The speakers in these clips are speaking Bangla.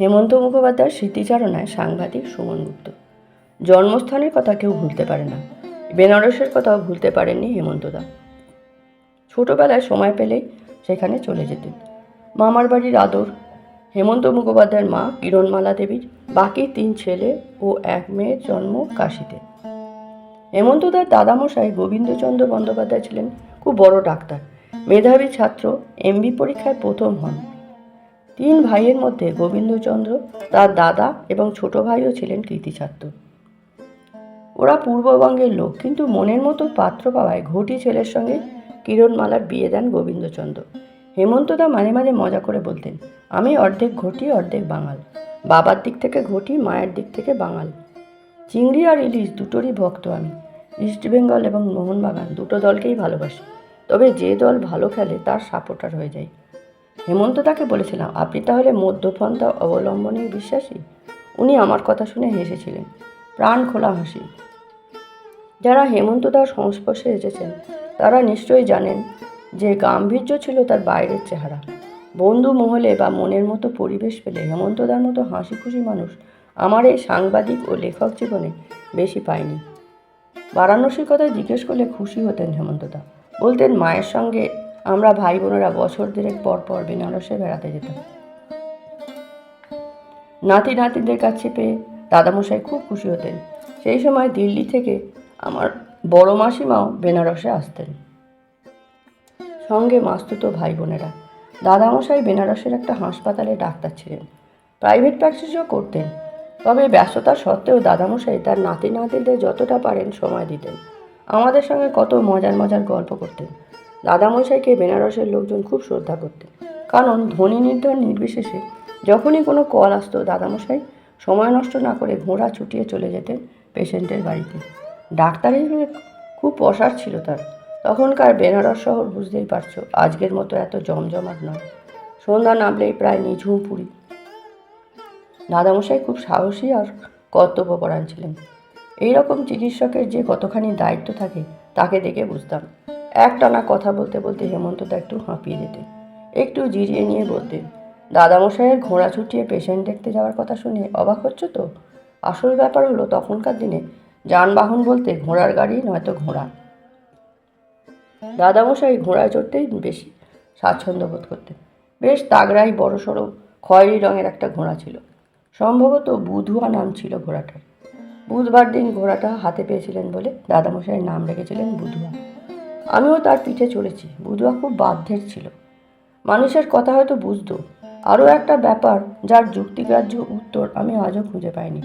হেমন্ত মুখোপাধ্যায়ের স্মৃতিচারণায় সাংবাদিক সুমন গুপ্ত জন্মস্থানের কথা কেউ ভুলতে পারে না। বেনারসের কথাও ভুলতে পারেননি হেমন্তদা। ছোটবেলায় সময় পেলেই সেখানে চলে যেতেন। মামার বাড়ির আদর, হেমন্ত মুখোপাধ্যায়ের মা কিরণমালা দেবীর বাকি তিন ছেলে ও এক মেয়ের জন্ম কাশিতে। হেমন্তদার দাদামশাই গোবিন্দচন্দ্র বন্দ্যোপাধ্যায় ছিলেন খুব বড় ডাক্তার। মেধাবী ছাত্র, এমবি পরীক্ষায় প্রথম হন। তিন ভাইয়ের মধ্যে গোবিন্দচন্দ্র, তার দাদা এবং ছোট ভাইও ছিলেন কৃতি ছাত্র ওরা পূর্ববঙ্গের লোক, কিন্তু মনের মতো পাত্র পাওয়ায় ঘটি ছেলের সঙ্গে কিরণমালার বিয়ে দেন গোবিন্দচন্দ্র। হেমন্তদা মাঝে মাঝে মজা করে বলতেন, আমি অর্ধেক ঘটি, অর্ধেক বাঙাল। বাবার দিক থেকে ঘটি, মায়ের দিক থেকে বাঙাল। চিংড়ি আর ইলিশ দুটোরই ভক্ত আমি। ইস্ট বেঙ্গল এবং মোহনবাগান দুটো দলকেই ভালোবাসি। তবে যে দল ভালো খেলে তার সাপোর্টার হয়ে যায়। হেমন্ত তাকে বলেছিলাম, আপনি তাহলে মধ্যপন্থা অবলম্বনে বিশ্বাসী? উনি আমার কথা শুনে হেসেছিলেন, প্রাণ খোলা হাসি। যারা হেমন্ত দার সংস্পর্শে এসেছেন, তারা নিশ্চয়ই জানেন যে গাম্ভীর্য ছিল তার বাইরের চেহারা। বন্ধু মহলে বা মনের মতো পরিবেশ পেলে হেমন্তদার মতো হাসি খুশি মানুষ আমার এই সাংবাদিক ও লেখক জীবনে বেশি পাইনি বারাণসীর কথা জিজ্ঞেস করলে খুশি হতেন হেমন্তদা বলতেন, মায়ের সঙ্গে আমরা ভাই বোনেরা বছর দেড়েক পর পর বেনারসে বেড়াতে যেতাম। নাতি নাতিদের কাছে পেয়ে দাদামশাই খুব খুশি হতেন। সেই সময় দিল্লি থেকে আমার বড় মাসিমাও বেনারসে আসতেন। সঙ্গে মাস্তুতো ভাই বোনেরা। দাদামশাই বেনারসের একটা হাসপাতালে ডাক্তার ছিলেন। প্রাইভেট প্র্যাকটিসও করতেন। তবে ব্যস্ততা সত্ত্বেও দাদামশাই তার নাতি নাতিদের যতটা পারেন সময় দিতেন। আমাদের সঙ্গে কত মজার মজার গল্প করতেন। দাদামশাইকে বেনারসের লোকজন খুব শ্রদ্ধা করতেন। কারণ ধনী নির্ধন নির্বিশেষে যখনই কোনো কল আসতো দাদামশাই সময় নষ্ট না করে ঘোড়া ছুটিয়ে চলে যেতেন পেশেন্টের বাড়িতে। ডাক্তার হিসেবে খুব অসার ছিল তার। তখনকার বেনারস শহর বুঝতেই পারছ, আজকের মতো এত জমজমাট নয়। সন্ধ্যা নামলেই প্রায় নিঝুম পুরী। দাদামশাই খুব সাহসী আর কর্তব্যপরায়ণ ছিলেন। এই রকম চিকিৎসকের যে কতখানি দায়িত্ব থাকে, তাকে দেখে বুঝতাম। একটানা কথা বলতে বলতে হেমন্তদা একটু হাঁপিয়ে যেতেন। একটু জিরিয়ে নিয়ে বলতেন, দাদামশাইয়ের ঘোড়া ছুটিয়ে পেশেন্ট দেখতে যাওয়ার কথা শুনে অবাক হচ্ছ তো? আসল ব্যাপার হলো তখনকার দিনে যানবাহন বলতে ঘোড়ার গাড়ি নয়তো ঘোড়া। দাদামশাই ঘোড়ায় চড়তেই বেশি স্বাচ্ছন্দ্য বোধ করতেন। বেশ তাগড়াই বড় সড়ো খয়েরি রঙের একটা ঘোড়া ছিল। সম্ভবত বুধুয়া নাম ছিল ঘোড়াটার। বুধবার দিন ঘোড়াটা হাতে পেয়েছিলেন বলে দাদামশাইয়ের নাম রেখেছিলেন বুধুয়া। আমিও তার পিঠে চড়েছি বুধুয়া খুব বাধ্যের ছিল। মানুষের কথা হয়তো বুঝতো। আরও একটা ব্যাপার যার যুক্তিগ্রাহ্য উত্তর আমি আজও খুঁজে পাইনি।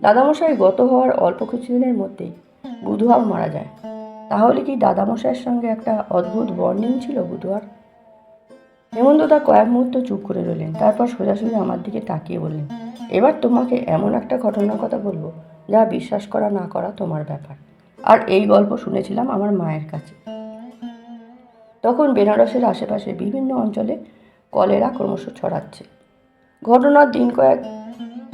দাদামশাই গত হওয়ার অল্প কিছুদিনের মধ্যেই বুধুয়াও মারা যায়। তাহলে কি দাদামশাইয়ের সঙ্গে একটা অদ্ভুত বর্নিং ছিল বুধুয়ার? হেমন্তদা কয়েক মুহূর্ত চুপ করে রইলেন, তারপর সোজাসুজি আমার দিকে তাকিয়ে বললেন, এবার তোমাকে এমন একটা ঘটনার কথা বলব যা বিশ্বাস করা না করা তোমার ব্যাপার। আর এই গল্প শুনেছিলাম আমার মায়ের কাছে। তখন বেনারসের আশেপাশে বিভিন্ন অঞ্চলে কলেরা ক্রমশ ছড়াচ্ছে। ঘটনার দিন কয়েক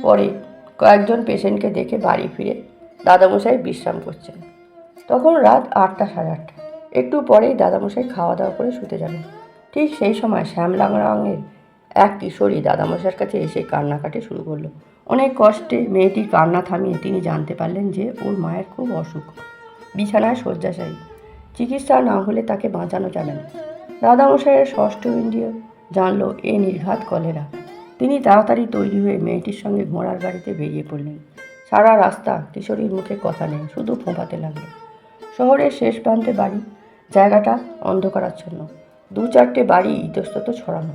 পরে কয়েকজন পেশেন্টকে দেখে বাড়ি ফিরে দাদামশাই বিশ্রাম করছেন। তখন রাত আটটা সাড়ে আটটা। একটু পরেই দাদামশাই খাওয়া দাওয়া করে শুতে যাবেন। ঠিক সেই সময় শ্যামলা রঙের এক কিশোরী দাদামশাইয়ের কাছে এসে কান্নাকাটি শুরু করল। অনেক কষ্টে মেয়েটির কান্না থামিয়ে তিনি জানতে পারলেন যে ওর মায়ের খুব অসুখ। বিছানায় শয্যাশায়ী। চিকিৎসা না হলে তাকে বাঁচানো যাবে না। দাদামশাইয়ের ষষ্ঠ ইন্দ্রিয় জানল এ নির্ঘাত কলেরা। তিনি তাড়াতাড়ি তৈরি হয়ে মেয়েটির সঙ্গে ঘোড়ার গাড়িতে বেরিয়ে পড়লেন। সারা রাস্তা কিশোরীর মুখে কথা নেই, শুধু ফোঁপাতে লাগল। শহরের শেষ প্রান্তে বাড়ি, জায়গাটা অন্ধকারাচ্ছন্ন। দু চারটে বাড়ি ইতস্তত ছড়ানো।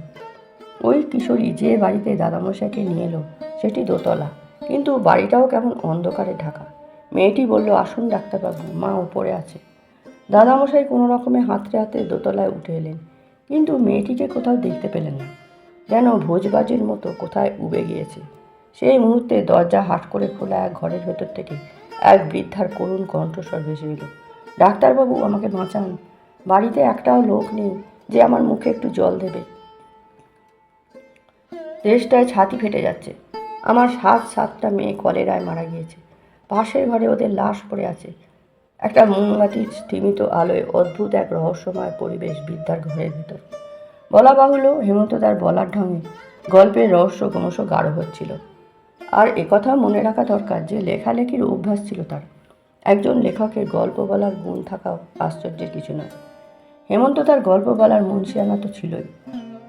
ওই কিশোরী যে বাড়িতে দাদামশাইকে নিয়ে এলো, সেটি দোতলা। কিন্তু বাড়িটাও কেমন অন্ধকারে ঢাকা। মেয়েটি বলল, আসুন ডাক্তারবাবু, মা উপরে আছে। দাদামশাই কোনো রকমে হাতড়ে হাতে দোতলায় উঠে এলেন, কিন্তু মেয়েটিকে কোথাও দেখতে পেলেন না, যেন ভোজবাজির মতো কোথায় উবে গিয়েছে। সেই মুহূর্তে দরজা হাট করে খোলা এক ঘরের ভেতর থেকে এক বৃদ্ধার করুণ কণ্ঠস্বর ভেসে এলো, ডাক্তারবাবু, আমাকে বাঁচান। বাড়িতে একটাও লোক নেই যে আমার মুখে একটু জল দেবে। দেশটায় ছাতি ফেটে যাচ্ছে। আমার সাত সাতটা মেয়ে কলেরায় মারা গিয়েছে। পাশের ঘরে ওদের লাশ পড়ে আছে। একটা মোমবাতির স্তিমিত আলোয় অদ্ভুত এক রহস্যময় পরিবেশ বিদ্যার ঘরের ভিতর। বলা বাহুল্য হেমন্তদার বলার ঢঙে গল্পের রহস্য ক্রমশ গাঢ় হচ্ছিল। আর একথা মনে রাখা দরকার যে লেখালেখির অভ্যাস ছিল তার। একজন লেখকের গল্প বলার গুণ থাকাও আশ্চর্যের কিছু নয়। হেমন্ত তার গল্প বলার মুন্সিয়ানা তো ছিলই।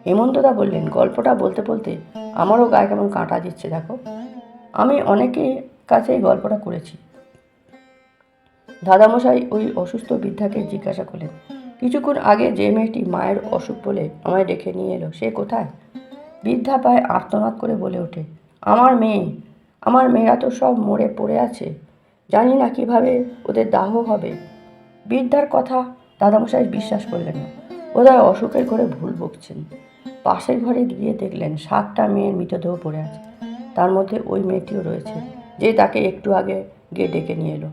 হেমন্তদা বললেন, গল্পটা বলতে বলতে আমারও গায়ে কেমন কাঁটা দিচ্ছে দেখো। আমি অনেকের কাছে এই গল্পটা করেছি। দাদামশাই ওই অসুস্থ বৃদ্ধাকে জিজ্ঞাসা করলেন, কিছুক্ষণ আগে যে মেয়েটি মায়ের অসুখ বলে আমায় ডেকে নিয়ে এলো, সে কোথায়? বৃদ্ধা পায় আর্তনাদ করে বলে ওঠে, আমার মেয়ে, আমার মেয়েরা তো সব মরে পড়ে আছে, জানি না কীভাবে ওদের দাহ হবে। বৃদ্ধার কথা দাদামশাই বিশ্বাস করলেন না, বোধহয় অসুখের ঘরে ভুল বকছেন পাশের ঘরে গিয়ে দেখলেন সাতটা মেয়ের মৃতদেহ পড়ে আছে, তার মধ্যে ওই মেয়েটিও রয়েছে। যে তাকে একটু আগে গিয়ে ডেকে নিয়ে এলো।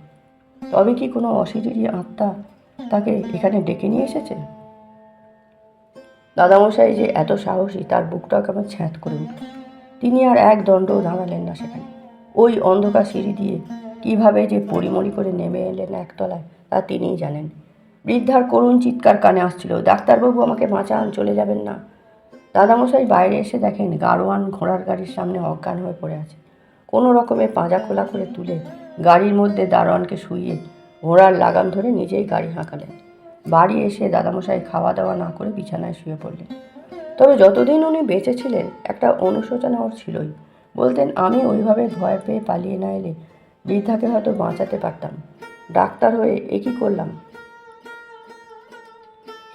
তবে কি কোনো অশরীরী আত্মা তাকে এখানে ডেকে নিয়ে এসেছে? দাদামশাই যে এত সাহসী, তার বুকটাও কেমন ছ্যাঁত করে উঠল। তিনি আর এক দণ্ডও দাঁড়ালেন না সেখানে। ওই অন্ধকার সিঁড়ি দিয়ে কীভাবে যে পরিমরি করে নেমে এলেন একতলায়, তা তিনিই জানেন। বৃদ্ধার করুণ চিৎকার কানে আসছিল, ডাক্তারবাবু আমাকে বাঁচান, চলে যাবেন না। দাদামশাই বাইরে এসে দেখেন গাড়োয়ান ঘোড়ার গাড়ির সামনে অজ্ঞান হয়ে পড়ে আছে। কোনো রকমে পাঁজা খোলা করে তুলে গাড়ির মধ্যে দারোয়ানকে শুইয়ে ঘোড়ার লাগাম ধরে নিজেই গাড়ি হাঁকালেন। বাড়ি এসে দাদামশাই খাওয়া দাওয়া না করে বিছানায় শুয়ে পড়লেন। তবে যতদিন উনি বেঁচে ছিলেন, একটা অনুশোচনা ওর ছিলই। বলতেন, আমি ওইভাবে ভয় পেয়ে পালিয়ে না এলে বৃদ্ধাকে হয়তো বাঁচাতে পারতাম। ডাক্তার হয়ে এ কী করলাম?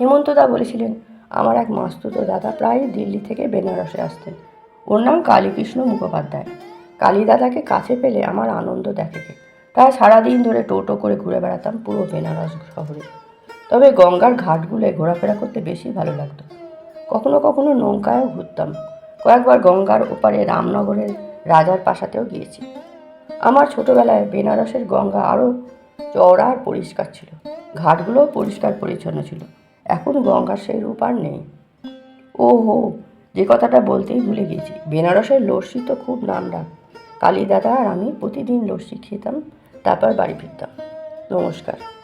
হেমন্তদা বলেছিলেন, আমার এক মাস্তুত দাদা প্রায় দিল্লি থেকে বেনারসে আসতেন। ওর নাম কালীকৃষ্ণ মুখোপাধ্যায়। কালী দাদাকে কাছে পেলে আমার আনন্দ দেখে গে। প্রায় সারাদিন ধরে টোটো করে ঘুরে বেড়াতাম পুরো বেনারস শহরে। তবে গঙ্গার ঘাটগুলোয় ঘোরাফেরা করতে বেশি ভালো লাগতো। কখনো কখনো নৌকায়ও ঘুরতাম। কয়েকবার গঙ্গার ওপারে রামনগরের রাজার পাশাতেও গিয়েছি। আমার ছোটবেলায় বেনারসের গঙ্গা আরও চওড়া আর পরিষ্কার ছিল। ঘাটগুলোও পরিষ্কার পরিচ্ছন্ন ছিল। এখন গঙ্গার সেই রূপ আর নেই। ও হো যে কথাটা বলতেই ভুলে গিয়েছি। বেনারসের লস্যি তো খুব নাম ডাক কালী দাদা আর আমি প্রতিদিন লস্যি খেতাম তারপর বাড়ি ফিরতাম। নমস্কার।